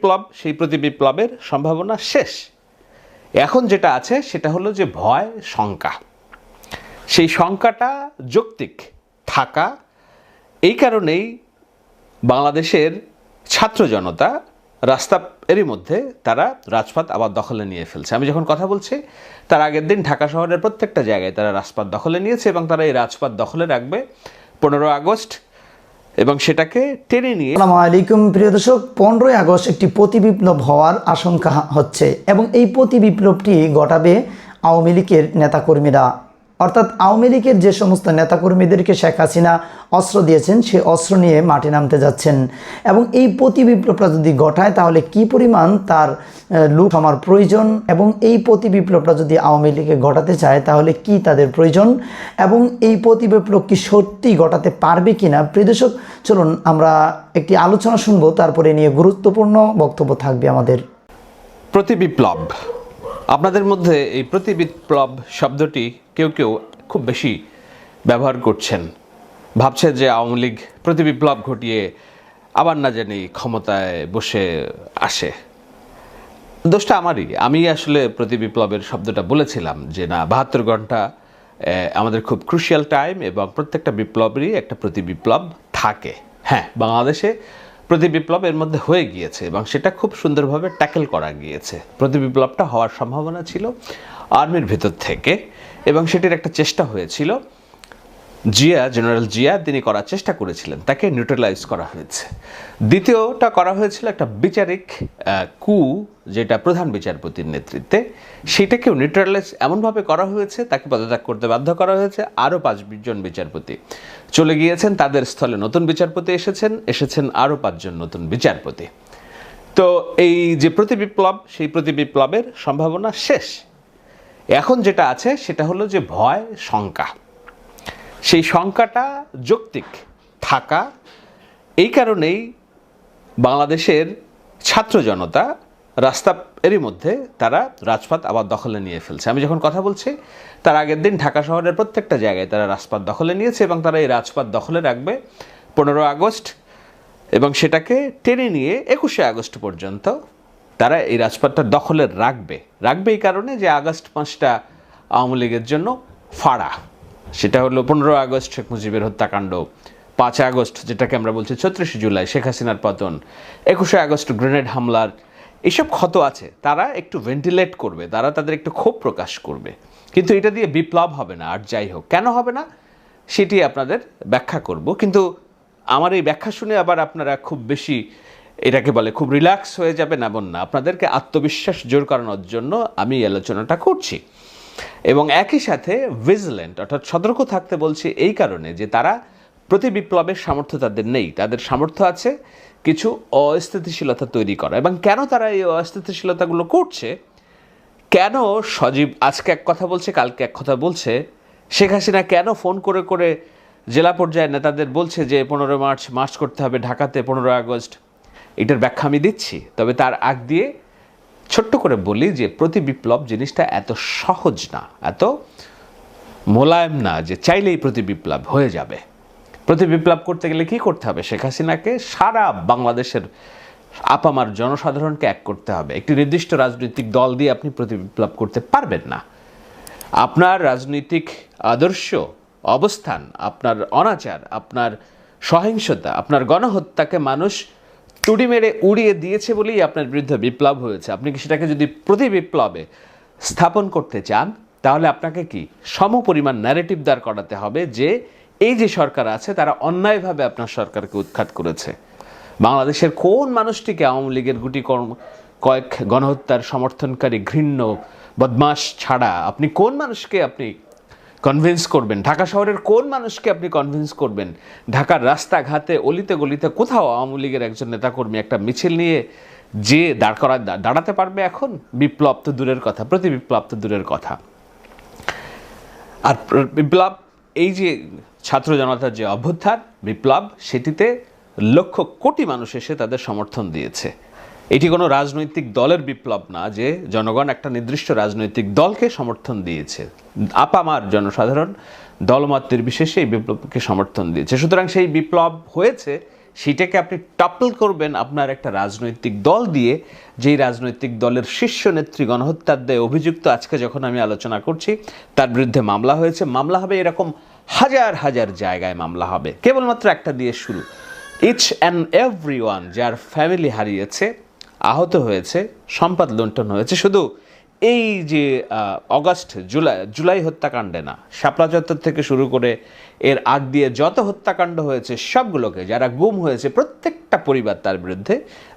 বিপ্লব, সেই প্রতি বিপ্লবের সম্ভাবনা শেষ। এখন যেটা আছে, সেটা হলো যে ভয়, শঙ্কা। সেই শঙ্কাটা যৌক্তিক থাকা, এই কারণেই বাংলাদেশের ছাত্র জনতা রাস্তা এরই মধ্যে তারা রাজপথ আবার দখলে নিয়ে ফেলছে। আমি যখন কথা বলছি, তার আগের দিন ঢাকা শহরের প্রত্যেকটা জায়গায় তারা রাজপথ দখলে নিয়েছে এবং তারা এই রাজপথ দখলে রাখবে পনেরো আগস্ট এবং সেটাকে টেনে নিয়ে আসসালামু আলাইকুম, প্রিয় দর্শক, পনেরোই আগস্ট একটি প্রতিবিপ্লব হওয়ার আশঙ্কা হচ্ছে এবং এই প্রতিবিপ্লবটি ঘটাবে আওয়ামী লীগের নেতাকর্মীরা। অর্থাৎ আওয়ামী লীগের যে সমস্ত নেতাকর্মীদেরকে শেখ হাসিনা অস্ত্র দিয়েছেন, সে অস্ত্র নিয়ে মাঠে নামতে যাচ্ছেন। এবং এই প্রতি বিপ্লবটা যদি ঘটায়, তাহলে কি পরিমাণ তার লুক আমার প্রয়োজন? এবং এই প্রতি বিপ্লবটা যদি আওয়ামী লীগে ঘটাতে চায়, তাহলে কি তাদের প্রয়োজন? এবং এই প্রতি বিপ্লব কি সত্যি ঘটাতে পারবে কিনা? প্রিয় দর্শক, চলুন আমরা একটি আলোচনা শুনব, তারপরে নিয়ে গুরুত্বপূর্ণ বক্তব্য থাকবে আমাদের। প্রতি বিপ্লব আপনাদের মধ্যে এই প্রতি বিপ্লব শব্দটি কেউ কেউ খুব বেশি ব্যবহার করছেন। ভাবছে যে আওয়ামী লীগ প্রতি বিপ্লব ঘটিয়ে আবার না জানি ক্ষমতায় বসে আসে। দোষটা আমারই। আমি আসলে প্রতি বিপ্লবের শব্দটা বলেছিলাম যে না, বাহাত্তর ঘণ্টা আমাদের খুব ক্রুশিয়াল টাইম এবং প্রত্যেকটা বিপ্লবেরই একটা প্রতি বিপ্লব থাকে। হ্যাঁ বাংলাদেশে প্রতি বিপ্লব এর মধ্যে হয়ে গিয়েছে এবং সেটা খুব সুন্দরভাবে ট্যাকেল করা গিয়েছে। প্রতি বিপ্লবটা হওয়ার সম্ভাবনা ছিল আর্মির ভেতর থেকে এবং সেটির একটা চেষ্টা হয়েছিল। জিয়া, জেনারেল জিয়া, তিনি করার চেষ্টা করেছিলেন। তাকে নিউট্রালাইজ করা হয়েছে। দ্বিতীয়টা করা হয়েছিল একটা বিচারিক কু, যেটা প্রধান বিচারপতির নেতৃত্বে। সেটাকেও নিউট্রালাইজ এমনভাবে করা হয়েছে, তাকে পদত্যাগ করতে বাধ্য করা হয়েছে। আরও পাঁচজন বিচারপতি চলে গিয়েছেন, তাদের স্থলে নতুন বিচারপতি এসেছেন এসেছেন আরও পাঁচজন নতুন বিচারপতি। তো এই যে প্রতি বিপ্লব, সেই প্রতি বিপ্লবের সম্ভাবনা শেষ। এখন যেটা আছে, সেটা হলো যে ভয়, শঙ্কা। সেই শঙ্কাটা যৌক্তিক থাকা, এই কারণেই বাংলাদেশের ছাত্র জনতা রাস্তা এরই মধ্যে তারা রাজপথ আবার দখলে নিয়ে ফেলছে। আমি যখন কথা বলছি, তার আগের দিন ঢাকা শহরের প্রত্যেকটা জায়গায় তারা রাজপথ দখলে নিয়েছে এবং তারা এই রাজপথ দখলে রাখবে পনেরো আগস্ট এবং সেটাকে টেনে নিয়ে একুশে আগস্ট পর্যন্ত তারা এই রাজপথটা দখলে রাখবে। রাখবে এই কারণে যে আগস্ট মাসটা আওয়ামী লীগের জন্য ফাড়া। সেটা হলো পনেরো আগস্ট শেখ মুজিবের হত্যাকাণ্ড, পাঁচ আগস্ট, যেটাকে আমরা বলছি ছত্রিশে জুলাই, শেখ হাসিনার পতন, একুশে আগস্ট গ্রেনেড হামলার এইসব ক্ষত আছে, তারা একটু ভেন্টিলেট করবে, তারা তাদের একটু ক্ষোভ প্রকাশ করবে। কিন্তু এটা দিয়ে বিপ্লব হবে না, আর যাই হোক। কেন হবে না? সেটি আপনাদের ব্যাখ্যা করব। কিন্তু আমার এই ব্যাখ্যা শুনে আবার আপনারা খুব বেশি এটাকে বলে খুব রিল্যাক্স হয়ে যাবেন এমন না। আপনাদেরকে আত্মবিশ্বাস জোর করানোর জন্য আমি এই আলোচনাটা করছি। এবং একই সাথে ভিজিল্যান্ট অর্থাৎ সতর্ক থাকতে বলছি এই কারণে যে তারা প্রতি বিপ্লবের সামর্থ্য তাদের নেই। তাদের সামর্থ্য আছে কিছু অস্থিতিশীলতা তৈরি করা। এবং কেন তারা এই অস্থিতিশীলতাগুলো করছে? কেন সজীব আজকে এক কথা বলছে, কালকে এক কথা বলছে? শেখ হাসিনা কেন ফোন করে করে জেলা পর্যায়ে নেতাদের বলছে যে পনেরো মার্চ মার্চ করতে হবে ঢাকাতে পনেরো আগস্ট? এটার ব্যাখ্যা আমি দিচ্ছি। তবে তার আগ দিয়ে ছোট্ট করে বলি যে প্রতি বিপ্লব জিনিসটা এত সহজ না, এত মোলায়েম না যে চাইলেই প্রতি বিপ্লব হয়ে যাবে। প্রতি বিপ্লব করতে গেলে কি করতে হবে? শেখ হাসিনাকে সারা বাংলাদেশের আপামার জনসাধারণকে এক করতে হবে। একটি নির্দিষ্ট রাজনৈতিক দল দিয়ে আপনি প্রতি বিপ্লব করতে পারবেন না। আপনার রাজনৈতিক আদর্শ, অবস্থান, আপনার অনাচার, আপনার সহিংসতা, আপনার গণহত্যাকে মানুষ তুড়ি মেরে উড়িয়ে দিয়েছে বলেই আপনার বিরুদ্ধে বিপ্লব হয়েছে। আপনি কি সেটাকে যদি প্রতি বিপ্লবে স্থাপন করতে চান, তাহলে আপনাকে কি সম পরিমাণ ন্যারেটিভ দাঁড় করাতে হবে যে এই যে সরকার আছে, তারা অন্যায়ভাবে আপনার সরকারকে উৎখাত করেছে। বাংলাদেশের কোন মানুষটিকে আওয়ামী লীগের গুটি কয়েক গণহত্যার সমর্থনকারী ঘৃণ্য বদমাস ছাড়া আপনি কোন মানুষকে আপনি কনভিন্স করবেন। ঢাকা শহরের কোন মানুষকে আপনি কনভিন্স করবেন? ঢাকার রাস্তাঘাটে, অলিতে গলিতে কোথাও আওয়ামী লীগের একজন নেতাকর্মী একটা মিছিল নিয়ে যে দাঁড় করা, দাঁড়াতে পারবে এখন? বিপ্লব তো দূরের কথা, প্রতি বিপ্লব তো দূরের কথা। আর বিপ্লব, এই যে ছাত্র জনতার যে অভ্যুত্থান, বিপ্লব সেটিতে লক্ষ কোটি মানুষ এসে তাদের সমর্থন দিয়েছে। এটি কোনো রাজনৈতিক দলের বিপ্লব না যে জনগণ একটা নির্দিষ্ট রাজনৈতিক দলকে সমর্থন দিয়েছে। আপামার জনসাধারণ দলমত নির্বিশেষে এই বিপ্লবকে সমর্থন দিয়েছে। সুতরাং সেই বিপ্লব হয়েছে, সেটাকে আপনি টপল করবেন আপনার একটা রাজনৈতিক দল দিয়ে, যেই রাজনৈতিক দলের শীর্ষ নেত্রী গণহত্যার দায়ে অভিযুক্ত আজকে যখন আমি আলোচনা করছি, তার বিরুদ্ধে মামলা হয়েছে। মামলা হবে এরকম হাজার হাজার জায়গায় মামলা হবে। কেবলমাত্র একটা দিয়ে শুরু। ইচ অ্যান্ড এভরি ওয়ান যার ফ্যামিলি হারিয়েছে আহত হয়েছে, সম্পদ লুণ্ঠন হয়েছে। শুধু এই যে অগাস্ট, জুলাই জুলাই হত্যাকাণ্ডে না, শাপলা চত্বর থেকে শুরু করে এর আগ দিয়ে যত হত্যাকাণ্ড হয়েছে, সবগুলোকে যারা গুম হয়েছে, প্রত্যেকটা পরিবার তার বিরুদ্ধে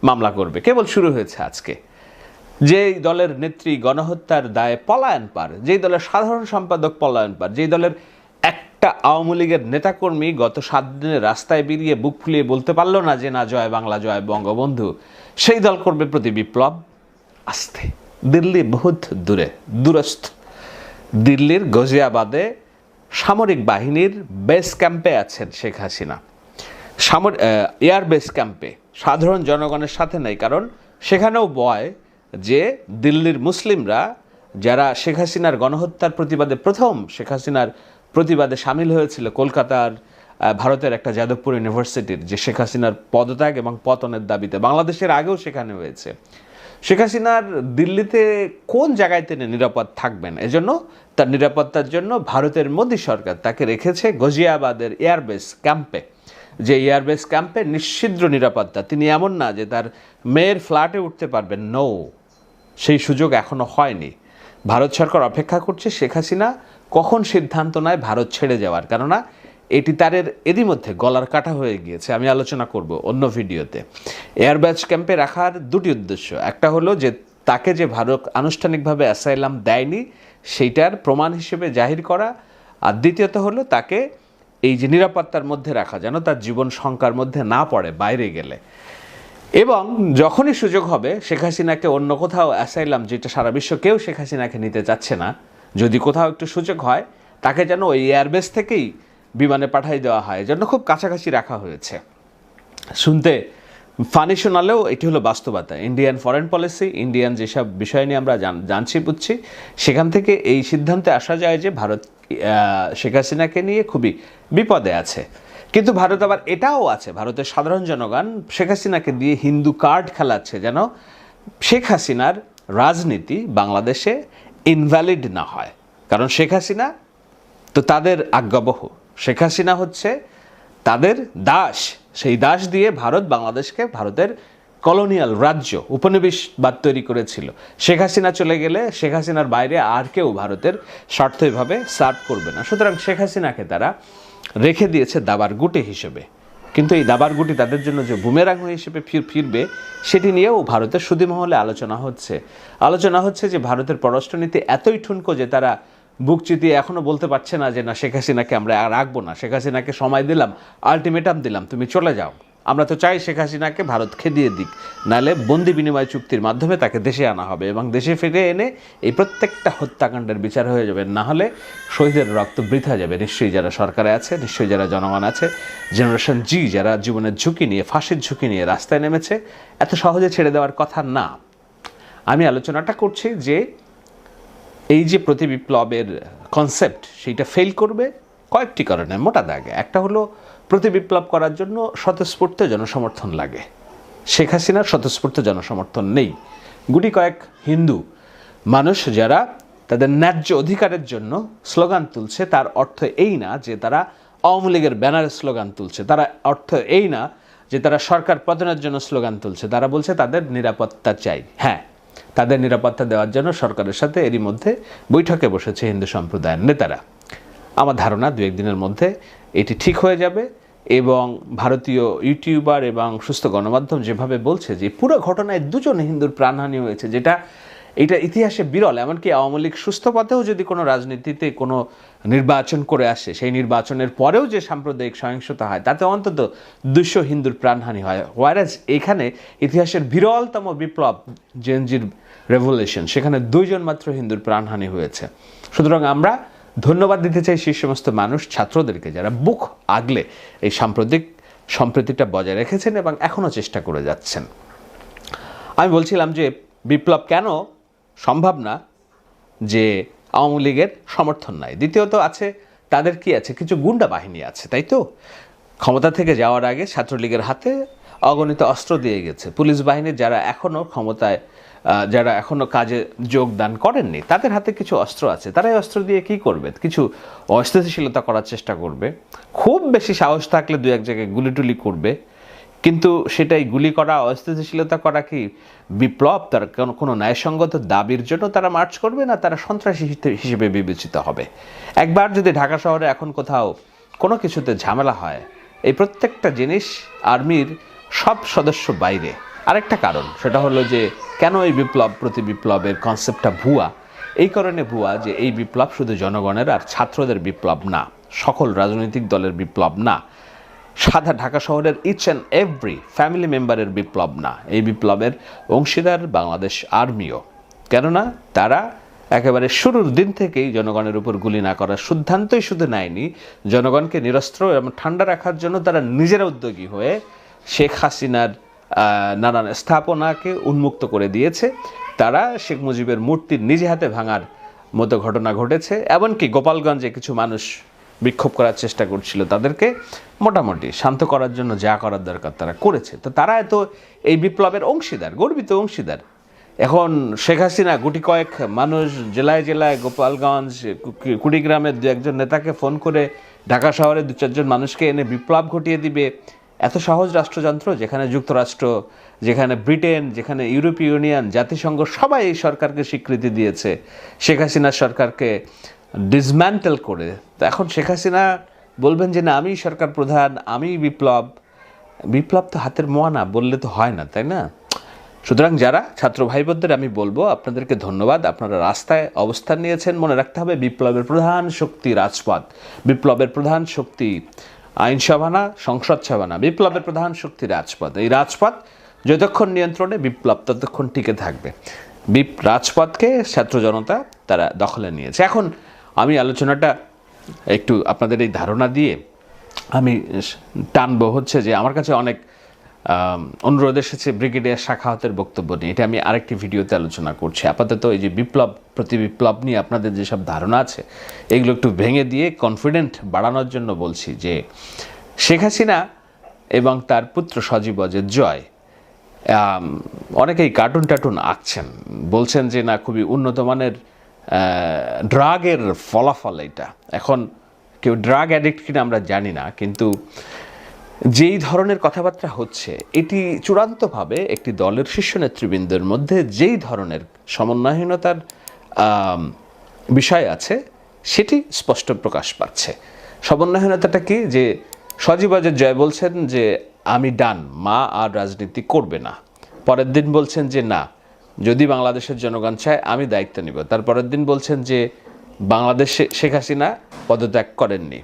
মামলা করবে। কেবল শুরু হয়েছে আজকে। যেই দলের নেত্রী গণহত্যার দায়ে পলায়ন পার, যেই দলের সাধারণ সম্পাদক পলায়ন পার, যেই দলের একটা আওয়ামী লীগের নেতাকর্মী গত সাত দিনের রাস্তায় বেরিয়ে বুক ফুলিয়ে বলতে পারল না যে, না, জয় বাংলা, জয় বঙ্গবন্ধু। সেই দল করবে প্রতি বিপ্লব আস্তে। দিল্লি বহুত দূরে, দূরস্থ। দিল্লির গজিয়াবাদে সামরিক বাহিনীর বেস ক্যাম্পে আছেন শেখ হাসিনা। সামর এয়ার বেস ক্যাম্পে। সাধারণ জনগণের সাথে নেই, কারণ সেখানেও বয় যে দিল্লির মুসলিমরা, যারা শেখ হাসিনার গণহত্যার প্রতিবাদে প্রথম শেখ হাসিনার প্রতিবাদে সামিল হয়েছিল কলকাতার ভারতের একটা যাদবপুর ইউনিভার্সিটির যে শেখ হাসিনার পদত্যাগ এবং পতনের দাবিতে বাংলাদেশের আগেও সেখানে হয়েছে। শেখ হাসিনার দিল্লিতে কোন জায়গায় তিনি নিরাপদ থাকবেন? এজন্য তার নিরাপত্তার জন্য ভারতের মোদী সরকার তাকে রেখেছে গজিয়াবাদের এয়ারবেস ক্যাম্পে। যে এয়ারবেস ক্যাম্পে নিশ্চিদ্র নিরাপত্তা, তিনি এমন না যে তার মেয়ের ফ্ল্যাটে উঠতে পারবেন। নো সেই সুযোগ এখনও হয়নি। ভারত সরকার অপেক্ষা করছে শেখ হাসিনা কখন সিদ্ধান্ত নেয় ভারত ছেড়ে যাওয়ার। কেননা এটি তারের এরই মধ্যে গলার কাটা হয়ে গিয়েছে। আমি আলোচনা করব অন্য ভিডিওতে। এয়ারব্যাচ ক্যাম্পে রাখার দুটি উদ্দেশ্য। একটা হলো যে, তাকে যে ভারত আনুষ্ঠানিকভাবে অ্যাসাইলাম দেয়নি, সেইটার প্রমাণ হিসেবে জাহির করা। আর দ্বিতীয়ত হলো তাকে এই যে নিরাপত্তার মধ্যে রাখা, যেন তার জীবন শঙ্কার মধ্যে না পড়ে, বাইরে গেলে। এবং যখনই সুযোগ হবে, শেখ হাসিনাকে অন্য কোথাও অ্যাসাইলাম, যেটা সারা বিশ্ব কেউ শেখ হাসিনাকে নিতে চাচ্ছে না, যদি কোথাও একটু সুযোগ হয়, তাকে যেন ওই এয়ারবেস থেকেই বিমানে পাঠাই দেওয়া হয় এজন্য খুব কাছাকাছি রাখা হয়েছে। শুনতে ফানি শোনালেও এটি হলো বাস্তবতা। ইন্ডিয়ান ফরেন পলিসি ইন্ডিয়ান যেসব বিষয় নিয়ে আমরা জানছি, বুঝছি, সেখান থেকে এই সিদ্ধান্তে আসা যায় যে ভারত শেখ হাসিনাকে নিয়ে খুবই বিপদে আছে। কিন্তু ভারত আবার এটাও আছে, ভারতের সাধারণ জনগণ শেখ হাসিনাকে দিয়ে হিন্দু কার্ড খেলাচ্ছে যেন শেখ হাসিনার রাজনীতি বাংলাদেশে ইনভ্যালিড না হয়। কারণ শেখ হাসিনা তো তাদের আজ্ঞাবহ। শেখ হাসিনা হচ্ছে তাদের দাস। সেই দাস দিয়ে ভারত বাংলাদেশকে ভারতের কলোনিয়াল রাজ্য উপনিবেশবাদ তৈরি করেছিল। শেখ হাসিনা চলে গেলে শেখ হাসিনার বাইরে আর কেউ ভারতের স্বার্থভাবে সার্ভ করবে না। সুতরাং শেখ হাসিনাকে তারা রেখে দিয়েছে দাবার গুটি হিসেবে। কিন্তু এই দাবার গুটি তাদের জন্য যে বুমেরাং হিসেবে ফির ফিরবে, সেটি নিয়েও ভারতের সুদীমহলে আলোচনা হচ্ছে। আলোচনা হচ্ছে যে ভারতের পররাষ্ট্রনীতি এতই ঠুনকো যে তারা বুক চিতিয়ে এখনও বলতে পারছে না যে, না, শেখ হাসিনাকে আমরা আর রাখব না। শেখ হাসিনাকে সময় দিলাম, আলটিমেটাম দিলাম, তুমি চলে যাও। আমরা তো চাই শেখ হাসিনাকে ভারত খেদিয়ে দিক। নাহলে বন্দি বিনিময় চুক্তির মাধ্যমে তাকে দেশে আনা হবে এবং দেশে ফিরে এনে এই প্রত্যেকটা হত্যাকাণ্ডের বিচার হয়ে যাবে। না হলে শহীদের রক্ত বৃথা যাবে। নিশ্চয়ই যারা সরকারে আছে, নিশ্চয়ই যারা জনগণ আছে, জেনারেশন জি যারা জীবনের ঝুঁকি নিয়ে, ফাঁসির ঝুঁকি নিয়ে রাস্তায় নেমেছে, এত সহজে ছেড়ে দেওয়ার কথা না। আমি আলোচনাটা করছি যে এই যে প্রতি বিপ্লবের কনসেপ্ট সেইটা ফেল করবে কয়েকটি কারণে, মোটা দাগে। একটা হলো প্রতি বিপ্লব করার জন্য স্বতঃস্ফূর্ত জনসমর্থন লাগে। শেখ হাসিনার স্বতঃস্ফূর্ত জনসমর্থন নেই। গুটি কয়েক হিন্দু মানুষ যারা তাদের ন্যায্য অধিকারের জন্য স্লোগান তুলছে, তার অর্থ এই না যে তারা আওয়ামী লীগের ব্যানারে স্লোগান তুলছে। তারা অর্থ এই না যে তারা সরকার পতনের জন্য স্লোগান তুলছে। তারা বলছে তাদের নিরাপত্তা চাই। হ্যাঁ তাদের নিরাপত্তা দেওয়ার জন্য সরকারের সাথে এরই মধ্যে বৈঠকে বসেছে হিন্দু সম্প্রদায়ের নেতারা। আমার ধারণা দু একদিনের মধ্যে এটি ঠিক হয়ে যাবে এবং ভারতীয় ইউটিউবার এবং সুস্থ গণমাধ্যম যেভাবে বলছে যে পুরো ঘটনায় দুজন হিন্দুর প্রাণহানি হয়েছে, যেটা এটা ইতিহাসে বিরল, এমনকি আওয়ামী লীগ সুস্থ পথেও যদি কোনো রাজনীতিতে কোনো নির্বাচন করে আসে, সেই নির্বাচনের পরেও যে সাম্প্রদায়িক সহিংসতা হয়, তাতে অন্তত দুশো হিন্দুর প্রাণহানি হয়। ওয়ারাজ এখানে ইতিহাসের বিরলতম বিপ্লব জেনজির রেভলিউশন সেখানে দুইজন মাত্র হিন্দুর প্রাণহানি হয়েছে। সুতরাং আমরা ধন্যবাদ দিতে চাই সেই সমস্ত মানুষ, ছাত্রদেরকে, যারা বুক আগলে এই সাম্প্রতিক সম্প্রীতিটা বজায় রেখেছেন এবং এখনও চেষ্টা করে যাচ্ছেন। আমি বলছিলাম যে বিপ্লব কেন সম্ভব না যে আওয়ামী লীগের সমর্থন নাই। দ্বিতীয়ত আছে, তাদের কি আছে? কিছু গুন্ডা বাহিনী আছে, তাই তো? ক্ষমতা থেকে যাওয়ার আগে ছাত্রলীগের হাতে অগণিত অস্ত্র দিয়ে গেছে। পুলিশ বাহিনীর যারা এখনও ক্ষমতায় যারা এখনও কাজে যোগদান করেননি, তাদের হাতে কিছু অস্ত্র আছে। তারা এই অস্ত্র দিয়ে কি করবে? কিছু অস্থিতিশীলতা করার চেষ্টা করবে। খুব বেশি সাহস থাকলে দু এক জায়গায় গুলিটুলি করবে। কিন্তু সেটাই গুলি করা, অস্থিতিশীলতা করা কি বিপ্লব? তার কোনো ন্যায়সঙ্গত দাবির জন্য তারা মার্চ করবে না? তারা সন্ত্রাসী হিসেবে বিবেচিত হবে। একবার যদি ঢাকা শহরে এখন কোথাও কোনো কিছুতে ঝামেলা হয়, এই প্রত্যেকটা জিনিস আর্মির সব সদস্য বাইরে। আরেকটা কারণ, সেটা হলো যে কেন এই বিপ্লব প্রতি বিপ্লবের কনসেপ্টটা ভুয়া? এই কারণে ভুয়া যে এই বিপ্লব শুধু জনগণের আর ছাত্রদের বিপ্লব না, সকল রাজনৈতিক দলের বিপ্লব না। সাদা ঢাকা শহরের ইচ অ্যান্ড এভরি ফ্যামিলি মেম্বারের বিপ্লব না। এই বিপ্লবের অংশীদার বাংলাদেশ আর্মিও। কেননা, তারা একেবারে শুরুর দিন থেকেই জনগণের উপর গুলি না করার সিদ্ধান্তই শুধু নেয়নি। জনগণকে নিরস্ত্র এবং ঠান্ডা রাখার জন্য তারা নিজেরা উদ্যোগী হয়ে শেখ হাসিনার নানান স্থাপনাকে উন্মুক্ত করে দিয়েছে। তারা শেখ মুজিবের মূর্তির নিজে হাতে ভাঙার মতো ঘটনা ঘটেছে। এমনকি গোপালগঞ্জে কিছু মানুষ বিক্ষোভ করার চেষ্টা করছিল তাদেরকে মোটামুটি শান্ত করার জন্য যা করার দরকার তারা করেছে। তো তারা এত এই বিপ্লবের অংশীদার, গর্বিত অংশীদার। এখন শেখ হাসিনা গুটি কয়েক মানুষ জেলায় জেলায় গোপালগঞ্জ কুড়িগ্রামের দু একজন নেতাকে ফোন করে ঢাকা শহরে দু চারজন মানুষকে এনে বিপ্লব ঘটিয়ে দিবে। এত সহজ রাষ্ট্রযন্ত্র যেখানে যুক্তরাষ্ট্র, যেখানে ব্রিটেন, যেখানে ইউরোপীয় ইউনিয়ন, জাতিসংঘ সবাই এই সরকারকে স্বীকৃতি দিয়েছে। শেখ হাসিনার সরকারকে ডিসম্যান্টেল করে। তো এখন শেখ হাসিনা বলবেন যে, না, আমি সরকার প্রধান, আমি বিপ্লব। বিপ্লব তো হাতের মোয়া না, বললে তো হয় না, তাই না? সুতরাং যারা ছাত্র ভাই বোনদের আমি বলব, আপনাদেরকে ধন্যবাদ। আপনারা রাস্তায় অবস্থান নিয়েছেন, মনে রাখতে হবে, বিপ্লবের প্রধান শক্তি রাজপথ। বিপ্লবের প্রধান শক্তি আইনসভা না সংসদ সভা না বিপ্লবের প্রধান শক্তি রাজপথ। এই রাজপথ যতক্ষণ নিয়ন্ত্রণে, বিপ্লব ততক্ষণ টিকে থাকবে। বিপ, রাজপথকে ছাত্র জনতা তারা দখলে নিয়েছে। এখন আমি আলোচনাটা একটু আপনাদের এই ধারণা দিয়ে আমি টানবো হচ্ছে যে আমার কাছে অনেক অনুরোধ এসেছে ব্রিগেডিয়ার শাখাহতের বক্তব্য নিয়ে। এটা আমি আরেকটি ভিডিওতে আলোচনা করছি। আপাতত এই যে বিপ্লব, প্রতি বিপ্লব নিয়ে আপনাদের যেসব ধারণা আছে, এগুলো একটু ভেঙে দিয়ে কনফিডেন্ট বাড়ানোর জন্য বলছি যে শেখ হাসিনা এবং তার পুত্র সজীব অজের জয় অনেকেই কার্টুন টার্টুন আঁকছেন। বলছেন যে না, খুবই উন্নত মানের ড্রাগের ফলাফল এটা। এখন কেউ ড্রাগ অ্যাডিক্ট কিনা আমরা জানি না, কিন্তু যেই ধরনের কথাবার্তা হচ্ছে, এটি চূড়ান্তভাবে একটি দলের শীর্ষ নেতৃবৃন্দের মধ্যে যেই ধরনের সমন্বয়হীনতার বিষয় আছে, সেটি স্পষ্ট প্রকাশ পাচ্ছে। সমন্বয়হীনতাটা কি? যে সজীবাজের জয় বলছেন যে, আমি ডান, মা আর রাজনীতি করবে না। পরের দিন বলছেন যে, না যদি বাংলাদেশের জনগণ চায়, আমি দায়িত্ব নিব। তারপরের দিন বলছেন যে, বাংলাদেশে শেখ হাসিনা পদত্যাগ করেননি।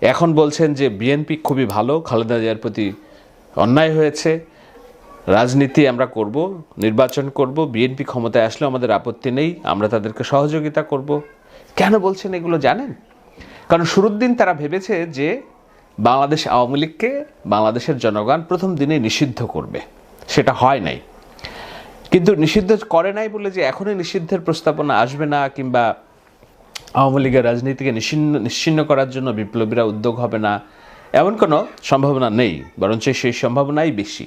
এখন বলছেন যে, বিএনপি খুবই ভালো, খালেদা জিয়ার প্রতি অন্যায় হয়েছে, রাজনীতি আমরা করব, নির্বাচন করব, বিএনপি ক্ষমতায় আসলে আমাদের আপত্তি নেই, আমরা তাদেরকে সহযোগিতা করব। কেন বলছেন এগুলো জানেন? কারণ শুরুর দিন তারা ভেবেছে যে, বাংলাদেশ আওয়ামী লীগকে বাংলাদেশের জনগণ প্রথম দিনে নিষিদ্ধ করবে। সেটা হয় নাই। কিন্তু নিষিদ্ধ করে নাই বলে যে এখনই নিষিদ্ধের প্রস্তাবনা আসবে না কিংবা আওয়ামী লীগের রাজনীতিকে নিশ্চিন্ন নিশ্চিন্ন করার জন্য বিপ্লবীরা উদ্যোগ হবে না, এমন কোনো সম্ভাবনা নেই, বরঞ্চ সেই সম্ভাবনাই বেশি।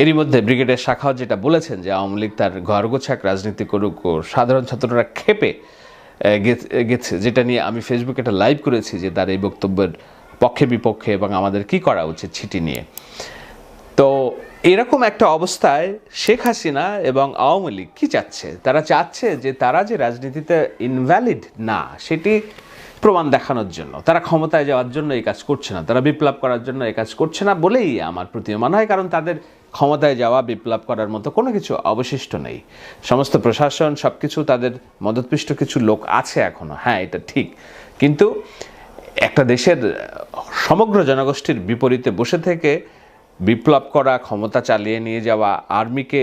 এরই মধ্যে ব্রিগেডের শাখাও যেটা বলেছেন যে আওয়ামী লীগ তার ঘরগোছাক রাজনীতি করুক ও সাধারণ ছাত্ররা খেপে গেছে যেটা নিয়ে আমি ফেসবুকে একটা লাইভ করেছি যে তার এই বক্তব্যের পক্ষে বিপক্ষে এবং আমাদের কি করা উচিত সেটি নিয়ে। তো এরকম একটা অবস্থায় শেখ হাসিনা এবং আওয়ামী লীগ কী চাচ্ছে? তারা চাচ্ছে যে তারা যে রাজনীতিতে ইনভ্যালিড না, সেটি প্রমাণ দেখানোর জন্য। তারা ক্ষমতায় যাওয়ার জন্য এই কাজ করছে না। তারা বিপ্লব করার জন্য এই কাজ করছে না বলেই আমার প্রতি প্রতীয়মান হয়, কারণ তাদের ক্ষমতায় যাওয়া, বিপ্লব করার মতো কোনো কিছু অবশিষ্ট নেই। সমস্ত প্রশাসন সব কিছু তাদের মদতপৃষ্ট কিছু লোক আছে এখনও। হ্যাঁ এটা ঠিক। কিন্তু একটা দেশের সমগ্র জনগোষ্ঠীর বিপরীতে বসে থেকে বিপ্লব করা, ক্ষমতা চালিয়ে নিয়ে যাওয়া, আর্মিকে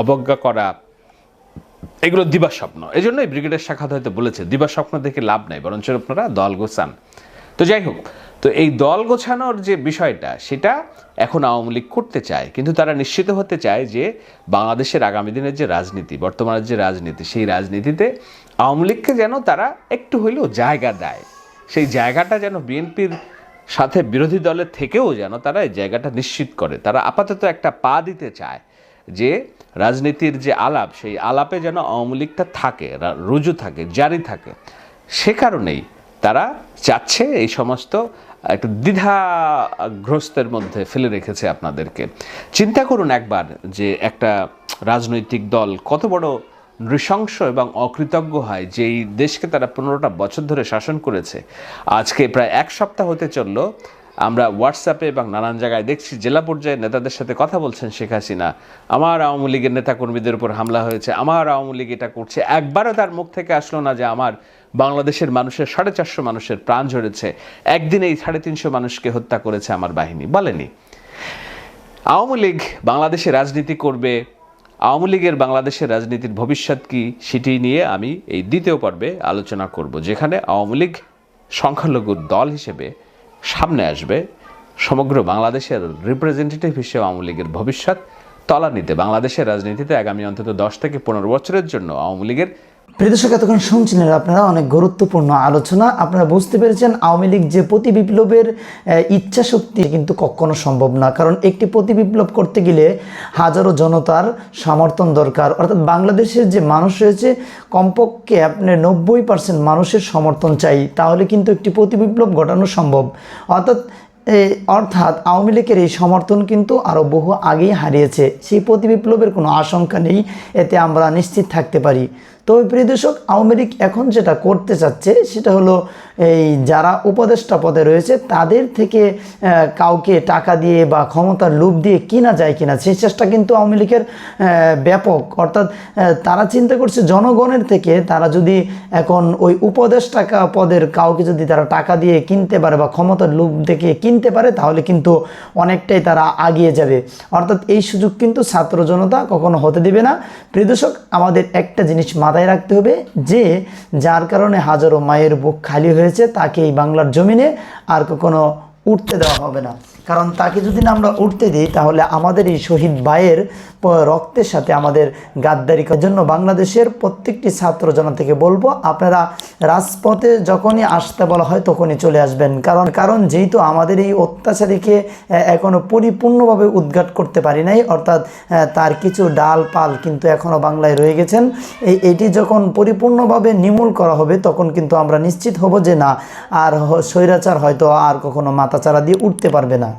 অবজ্ঞা করা, এগুলো দিবা স্বপ্ন। এই জন্যই ব্রিগেডের শাখা হয়তো বলেছে, দিবা স্বপ্ন দেখে লাভ নাই, বরঞ্চ আপনারা দল গোছান। তো যাই হোক, তো এই দল গোছানোর যে বিষয়টা, সেটা এখন আওয়ামী লীগ করতে চায়। কিন্তু তারা নিশ্চিত হতে চায় যে বাংলাদেশের আগামী দিনের যে রাজনীতি, বর্তমানের যে রাজনীতি, সেই রাজনীতিতে আওয়ামী লীগকে যেন তারা একটু হইলেও জায়গা দেয়। সেই জায়গাটা যেন বিএনপির সাথে বিরোধী দলের থেকেও যেন তারা এই জায়গাটা নিশ্চিত করে। তারা আপাতত একটা পা দিতে চায় যে রাজনীতির যে আলাপ, সেই আলাপে যেন আওয়ামী লীগটা থাকে রুজু থাকে, জারি থাকে। সে কারণেই তারা চাচ্ছে এই সমস্ত একটু দ্বিধাগ্রস্তের মধ্যে ফেলে রেখেছে আপনাদেরকে। চিন্তা করুন একবার যে একটা রাজনৈতিক দল কত বড় নৃশংস এবং অকৃতজ্ঞ হয়, যেই দেশকে তারা পনেরোটা বছর ধরে শাসন করেছে। আজকে প্রায় এক সপ্তাহ হতে চলল। আমরা হোয়াটসঅ্যাপে এবং নানান জায়গায় দেখছি, জেলা পর্যায়ে নেতাদের সাথে কথা বলছেন শেখ হাসিনা। আমার আওয়ামী লীগের নেতাকর্মীদের উপর হামলা হয়েছে। আমার আওয়ামী লীগ এটা করছে। একবারও তার মুখ থেকে আসলো না যে আমার বাংলাদেশের মানুষের, সাড়ে চারশো মানুষের প্রাণ ঝরেছে। একদিন এই সাড়ে তিনশো মানুষকে হত্যা করেছে আমার বাহিনী। বলেনি। আওয়ামী লীগ বাংলাদেশে রাজনীতি করবে আওয়ামী লীগের বাংলাদেশের রাজনীতির ভবিষ্যৎ কি সেটি নিয়ে আমি এই দ্বিতীয় পর্বে আলোচনা করব, যেখানে আওয়ামী লীগ সংখ্যালঘুর দল হিসেবে সামনে আসবে। সমগ্র বাংলাদেশের রিপ্রেজেন্টেটিভ হিসেবে আওয়ামী লীগের ভবিষ্যৎ তলানিতে। বাংলাদেশের রাজনীতিতে আগামী অন্তত দশ থেকে পনেরো বছরের জন্য আওয়ামী লীগের প্রিয় দর্শক এতক্ষণ শুনছিলেন আপনারা অনেক গুরুত্বপূর্ণ আলোচনা। আপনারা বুঝতে পেরেছেন আওয়ামী লীগ যে প্রতি বিপ্লবের ইচ্ছা শক্তি কিন্তু কখনো সম্ভব না। কারণ একটি প্রতি বিপ্লব করতে গেলে হাজারো জনতার সমর্থন দরকার। অর্থাৎ বাংলাদেশের যে মানুষ রয়েছে, কমপক্ষে আপনার নব্বই পার্সেন্ট মানুষের সমর্থন চাই। তাহলে কিন্তু একটি প্রতি বিপ্লব ঘটানো সম্ভব। অর্থাৎ অর্থাৎ আওয়ামী লীগের এই সমর্থন কিন্তু আরও বহু আগেই হারিয়েছে। সেই প্রতি বিপ্লবের কোনো আশঙ্কা নেই, এতে আমরা নিশ্চিত থাকতে পারি। তবে প্রিয় দর্শক, আওয়ামী লীগ এখন যেটা করতে চাচ্ছে, সেটা হলো এই যারা উপদেষ্টা পদে রয়েছে, তাদের থেকে কাউকে টাকা দিয়ে বা ক্ষমতার লোভ দিয়ে কিনা যায় কিনা, সেই চেষ্টা কিন্তু আওয়ামী লীগের ব্যাপক। অর্থাৎ তারা চিন্তা করছে জনগণের থেকে, তারা যদি এখন ওই উপদেষ্টা পদের কাউকে যদি তারা টাকা দিয়ে কিনতে পারে বা ক্ষমতার লোভ দেখে কিনতে পারে, তাহলে কিন্তু অনেকটাই তারা আগিয়ে যাবে। অর্থাৎ এই সুযোগ কিন্তু ছাত্র জনতা কখনো হতে দেবে না। প্রিয় দর্শক, আমাদের একটা জিনিস মাথায় রাখতে হবে যে, যার কারণে হাজারো মায়ের বুক খালি হয়েছে, তাকে এই বাংলার জমিনে আর কখনো উঠতে দেওয়া হবে না। কারণ তাকে যদি না আমরা উঠতে দিই তাহলে আমাদের এই শহীদ ভাইয়ের রক্তের সাথে আমাদের গাদ্দারি করার জন্য বাংলাদেশের প্রত্যেকটি ছাত্র জনা থেকে বলব আপনারা রাজপথে যখনই আসতে বলা হয় তখনই চলে আসবেন। কারণ কারণ যেহেতু আমাদের এই অত্যাচারীকে আহ, এখনও পরিপূর্ণভাবে উদ্ঘাট করতে পারি নাই অর্থাৎ তার কিছু ডাল পাল কিন্তু এখনও বাংলায় রয়ে গেছেন। এই এটি যখন পরিপূর্ণভাবে নিমূল করা হবে তখন কিন্তু আমরা নিশ্চিত হব যে না আর স্বৈরাচার হয়তো আর কখনো মাথাচাড়া দিয়ে উঠতে পারবে না।